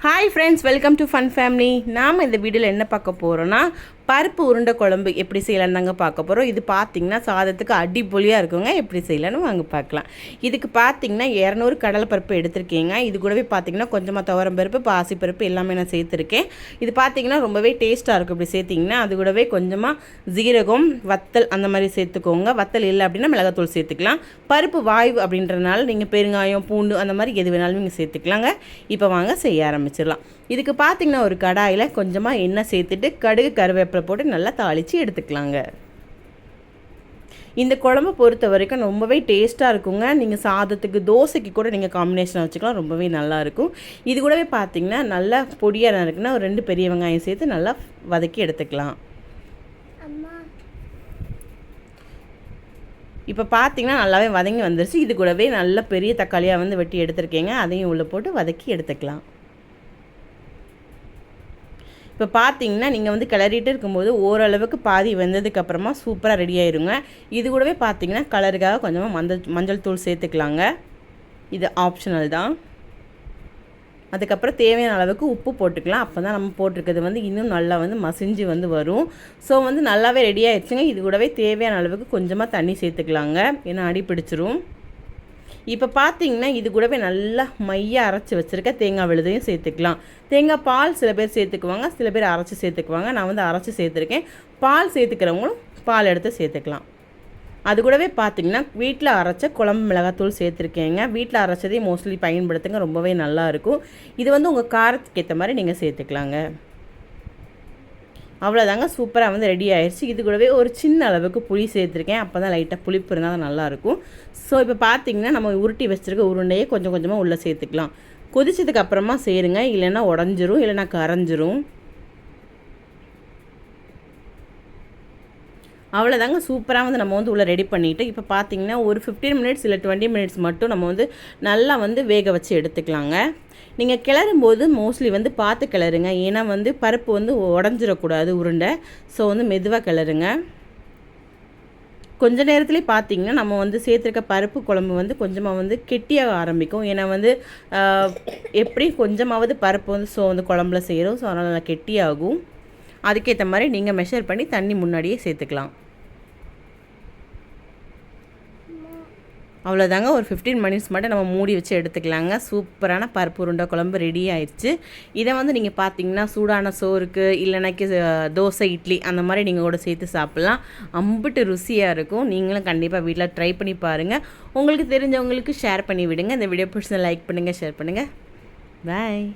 Hi friends welcome to fun family நாம் இந்த வீடியோவில் என்ன பார்க்க போகிறோன்னா பருப்பு உருண்டை குழம்பு எப்படி செய்யலான்னு தாங்க பார்க்க போகிறோம் இது பார்த்திங்கன்னா சாதத்துக்கு அடிப்பொலியாக இருக்குங்க. எப்படி செய்யலான்னு வாங்க பார்க்கலாம். இதுக்கு பார்த்திங்கன்னா இரநூறு கடலை பருப்பு எடுத்திருக்கீங்க. இது கூடவே பார்த்திங்கன்னா கொஞ்சமாக துவரம் பருப்பு பாசி பருப்பு எல்லாமே நான் சேர்த்துருக்கேன். இது பார்த்திங்கன்னா ரொம்பவே டேஸ்ட்டாக இருக்கும். இப்படி சேர்த்திங்கன்னா அது கூடவே கொஞ்சமாக ஜீரகம் வத்தல் அந்த மாதிரி சேர்த்துக்கோங்க. வத்தல் இல்லை அப்படின்னா மிளகாத்தூள் சேர்த்துக்கலாம். பருப்பு வாய்வு அப்படின்றனால நீங்கள் பெருங்காயம் பூண்டு அந்த மாதிரி எது வேணாலும் நீங்கள் சேர்த்துக்கலாங்க. இப்போ வாங்க செய்ய ஆரம்பிச்சிடலாம். இதுக்கு பார்த்திங்கன்னா ஒரு கடாயில் கொஞ்சமாக எண்ணெய் சேர்த்துட்டு கடுகு கருவேப்பிலை போட்டு நல்லா தாளித்து எடுத்துக்கலாங்க. இந்த குழம்பு பொறுத்த வரைக்கும் ரொம்பவே டேஸ்ட்டாக இருக்குங்க. நீங்கள் சாதத்துக்கு தோசைக்கு கூட நீங்கள் காம்பினேஷன் வச்சுக்கலாம் ரொம்பவே நல்லாயிருக்கும். இது கூடவே பார்த்தீங்கன்னா நல்லா பொடியாக இருக்குன்னா ஒரு ரெண்டு பெரிய வெங்காயம் சேர்த்து நல்லா வதக்கி எடுத்துக்கலாம். இப்போ பார்த்தீங்கன்னா நல்லாவே வதங்கி வந்துருச்சு. இது கூடவே நல்ல பெரிய தக்காளியாக வந்து வெட்டி எடுத்துருக்கீங்க. அதையும் உள்ளே போட்டு வதக்கி எடுத்துக்கலாம். இப்போ பார்த்தீங்கன்னா நீங்கள் வந்து கிளறிட்டு இருக்கும்போது ஓரளவுக்கு பாதி வெந்ததுக்கப்புறமா சூப்பராக ரெடி ஆயிருங்க. இது கூடவே பார்த்தீங்கன்னா கலருக்காக கொஞ்சமாக மஞ்சள் மஞ்சள் தூள் சேர்த்துக்கலாங்க. இது ஆப்ஷனல் தான். அதுக்கப்புறம் தேவையான அளவுக்கு உப்பு போட்டுக்கலாம். அப்போ தான் நம்ம போட்டிருக்கிறது வந்து இன்னும் நல்லா வந்து மசிஞ்சு வந்து வரும். ஸோ வந்து நல்லாவே ரெடி ஆயிடுச்சுங்க இது கூடவே தேவையான அளவுக்கு கொஞ்சமாக தண்ணி சேர்த்துக்கலாங்க. ஏன்னா அடி பிடிச்சிரும். இப்போ பார்த்தீங்கன்னா இது கூடவே நல்லா மையாக அரைச்சி வச்சுருக்க தேங்காய் விழுதையும் சேர்த்துக்கலாம். தேங்காய் பால் சில பேர் சேர்த்துக்குவாங்க சில பேர் அரைச்சி சேர்த்துக்குவாங்க. நான் வந்து அரைச்சி சேர்த்துருக்கேன். பால் சேர்த்துக்கிறவங்களும் பால் எடுத்து சேர்த்துக்கலாம். அது கூடவே பார்த்தீங்கன்னா வீட்டில் அரைச்ச குழம்பு மிளகாத்தூள் சேர்த்துருக்கேங்க. வீட்டில் அரைச்சதே மோஸ்ட்லி பயன்படுத்துங்க ரொம்பவே நல்லாயிருக்கும் இது வந்து உங்கள் காரத்துக்கு ஏற்ற மாதிரி நீங்கள் சேர்த்துக்கலாங்க. அவ்வளோதாங்க சூப்பராக வந்து ரெடி ஆயிடுச்சு இது கூடவே ஒரு சின்ன அளவுக்கு புளி சேர்த்துருக்கேன். அப்போ தான் லைட்டாக புளிப்பு இருந்தால் தான் நல்லாயிருக்கும். ஸோ இப்போ பார்த்தீங்கன்னா நம்ம உருட்டி வச்சுருக்க உருண்டையே கொஞ்சம் கொஞ்சமாக உள்ளே சேர்த்துக்கலாம். கொதிச்சதுக்கு அப்புறமா சேருங்க. இல்லைன்னா உடஞ்சிரும் இல்லைன்னா கரைஞ்சிரும். அவ்வளோதாங்க சூப்பராக வந்து நம்ம வந்து உள்ளே ரெடி பண்ணிவிட்டு இப்போ பார்த்தீங்கன்னா ஒரு ஃபிஃப்டீன் மினிட்ஸ் இல்லை டுவெண்ட்டி மினிட்ஸ் மட்டும் நம்ம வந்து நல்லா வந்து வேக வச்சு எடுத்துக்கலாங்க. நீங்கள் கிளறும் போது மோஸ்ட்லி வந்து பார்த்து கிளறுங்க. ஏன்னா வந்து பருப்பு வந்து உடஞ்சிடக்கூடாது உருண்டை. ஸோ வந்து மெதுவாக கிளறுங்க. கொஞ்ச நேரத்துலேயே பார்த்தீங்கன்னா நம்ம வந்து சேர்த்துருக்க பருப்பு குழம்பு வந்து கொஞ்சமாக வந்து கெட்டியாக ஆரம்பிக்கும். ஏன்னா வந்து எப்படி கொஞ்சமாவது பருப்பு வந்து ஸோ வந்து குழம்புல செய்கிறோம் ஸோ அதனால் நல்லா கெட்டியாகும். அதுக்கேற்ற மாதிரி நீங்கள் மெஷர் பண்ணி தண்ணி முன்னாடியே சேர்த்துக்கலாம். அவ்வளோதாங்க ஒரு ஃபிஃப்டீன் மினிட்ஸ் மட்டும் நம்ம மூடி வச்சு எடுத்துக்கலாங்க. சூப்பரான பருப்பு உருண்டை குழம்பு ரெடி ஆயிடுச்சு. இதை வந்து நீங்கள் பார்த்தீங்கன்னா சூடான சோறுக்கு இல்லைனாக்கி தோசை இட்லி அந்த மாதிரி நீங்கள் கூட சேர்த்து சாப்பிட்லாம். அம்பிட்டு ருசியாக இருக்கும். நீங்களும் கண்டிப்பாக வீட்டில் ட்ரை பண்ணி பாருங்கள் உங்களுக்கு தெரிஞ்சவங்களுக்கு ஷேர் பண்ணி விடுங்க. இந்த வீடியோ பிடிச்சதை லைக் பண்ணுங்கள் ஷேர் பண்ணுங்கள் பாய்